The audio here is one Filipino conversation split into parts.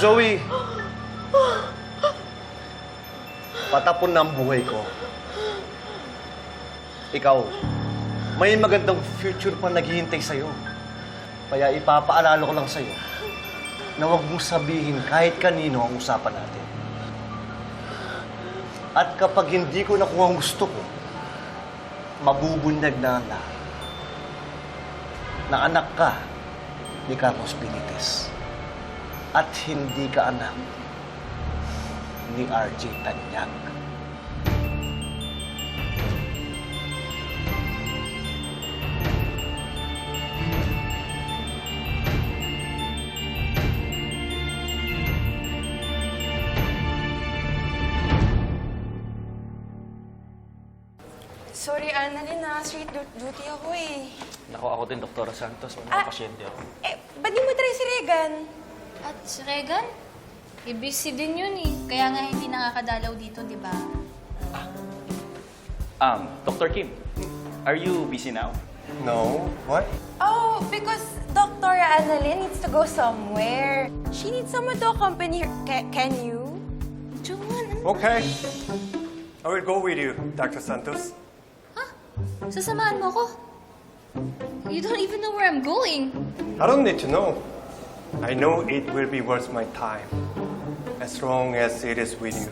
Zoe! Patapon na ang buhay ko. Ikaw, may magandang future pa naghihintay sa'yo. Kaya ipapaalala ko lang sa'yo na huwag mong sabihin kahit kanino ang usapan natin. At kapag hindi ko nakuha ang gusto ko, mabubunyag na ang. Na anak ka ni Carlos Benitez. At hindi ka anak ni RJ Tanyag. Sorry, Annalyn na. Street du- duty ako eh. Nako, ako din, Dr. Santos. May Ah. mga pasyente ako. Eh, ba't di mo try si Regan? At si Regan, eh, busy din yun eh. Kaya nga hindi nakakadalaw dito, di ba? Um, Dr. Kim, are you busy now? No? What? Oh, because Dr. Annalyn needs to go somewhere. She needs someone to accompany her. Ca- can you? Joan, ano? Okay. I will go with you, Dr. Santos. Ha? Sasamahan mo ko? You don't even know where I'm going. I don't need to know. I know it will be worth my time. As long as it is with you.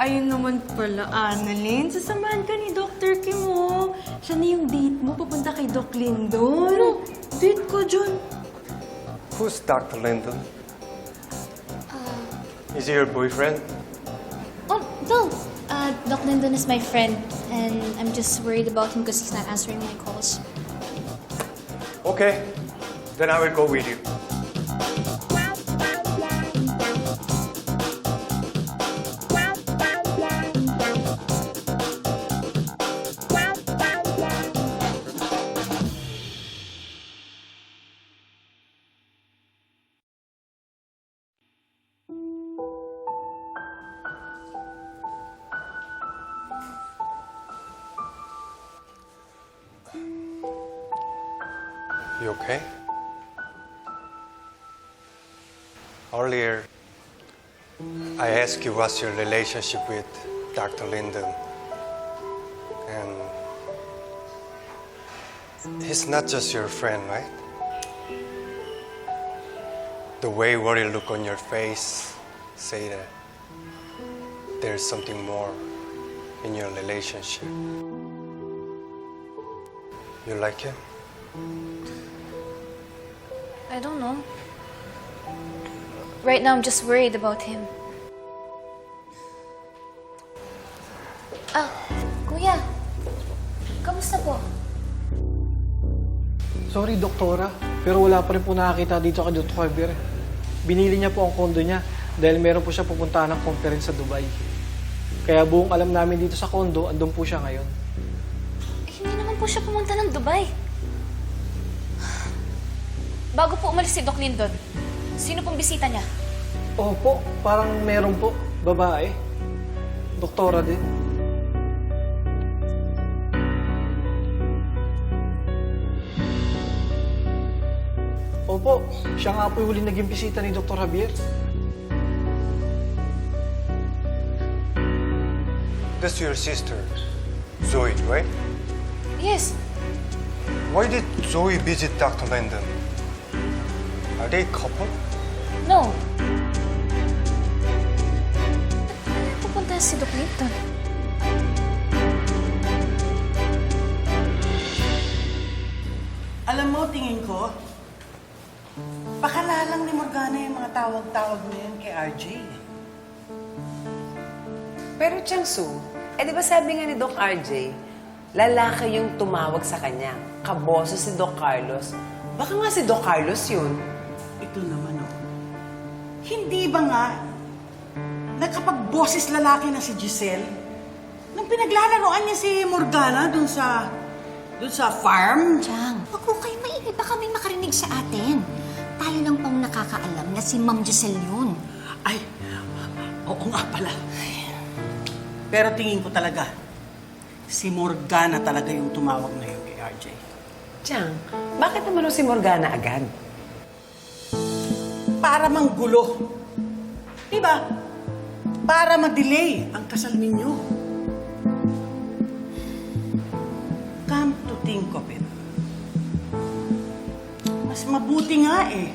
Ayun naman pala, Annalyn. Sasamahan ka ni Dr. Kim, oh. Siya na yung date mo papunta kay Doc Lindon. Ano? Date ko, John. Who's Dr. Lyndon? Is he your boyfriend? Oh, no. Uh, Doc Lyndon is my friend. And I'm just worried about him because he's not answering my calls. Okay. Then I will go with you. You okay? Earlier, I asked you what's your relationship with Dr. Linden. And he's not just your friend, right? The way worried look on your face say that there's something more in your relationship. You like him? I don't know. Right now, I'm just worried about him. Ah, kuya. Kamusta po? Sorry, doktora, pero wala pa rin po nakakita dito kay Dr. Javier. Binili niya po ang kondo niya dahil meron po siya pupuntahan ng conference sa Dubai. Kaya buong alam namin dito sa kondo, andun po siya ngayon. Eh, hindi naman po siya pumunta ng Dubai. Bago po umalis si Doc Lindon, sino pong bisita niya? Opo, parang meron po, babae. Doktora din. Opo, siya nga po yung huling naging bisita ni Dr. Javier. That's your sister, Zoe, right? Yes, Why did Zoe visit Dr. Landon? Are they couple? no. Pupunta si Doc Lindon. Alam mo, tingin ko, pakalalang ni Morgana yung mga tawag-tawag na yun kay RJ. Pero Changsu, eh di ba sabi nga ni Doc RJ, lalaki yung tumawag sa kanya. Kaboso si Doc Carlos. Baka nga si Doc Carlos yun. Ito naman, oh. Hindi ba nga nakapagboses lalaki na si Giselle? Nung pinaglalaroan niya si Morgana dun sa dun sa farm? Chang, wag ko kayo maingay. Baka may makarinig sa atin. Tayo lang pang nakakaalam na si Ma'am Giselle yun. Ay, oo nga pala. Pero tingin ko talaga, si Morgana talaga yung tumawag na yun kay RJ. Chang, bakit naman si Morgana agad? Para manggulo. Di ba? Para ma-delay ang kasal ninyo. Come to think of it. Mas mabuti nga eh.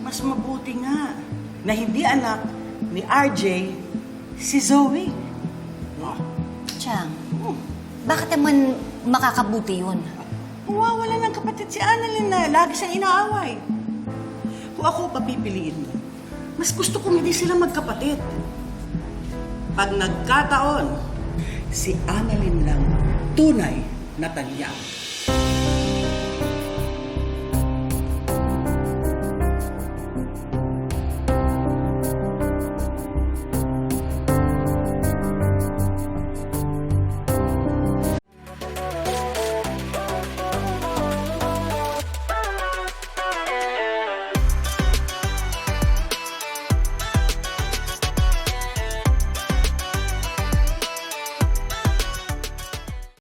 Mas mabuti nga na hindi anak ni RJ si Zoe. Oh, Chang, bakit naman makakabuti yun? Mawawala ng kapatid si Annalyn na lagi siyang inaaway. Kung ako papipiliin mo, mas gusto kong hindi sila magkapatid. Pag nagkataon, si Annalyn lang tunay na talya.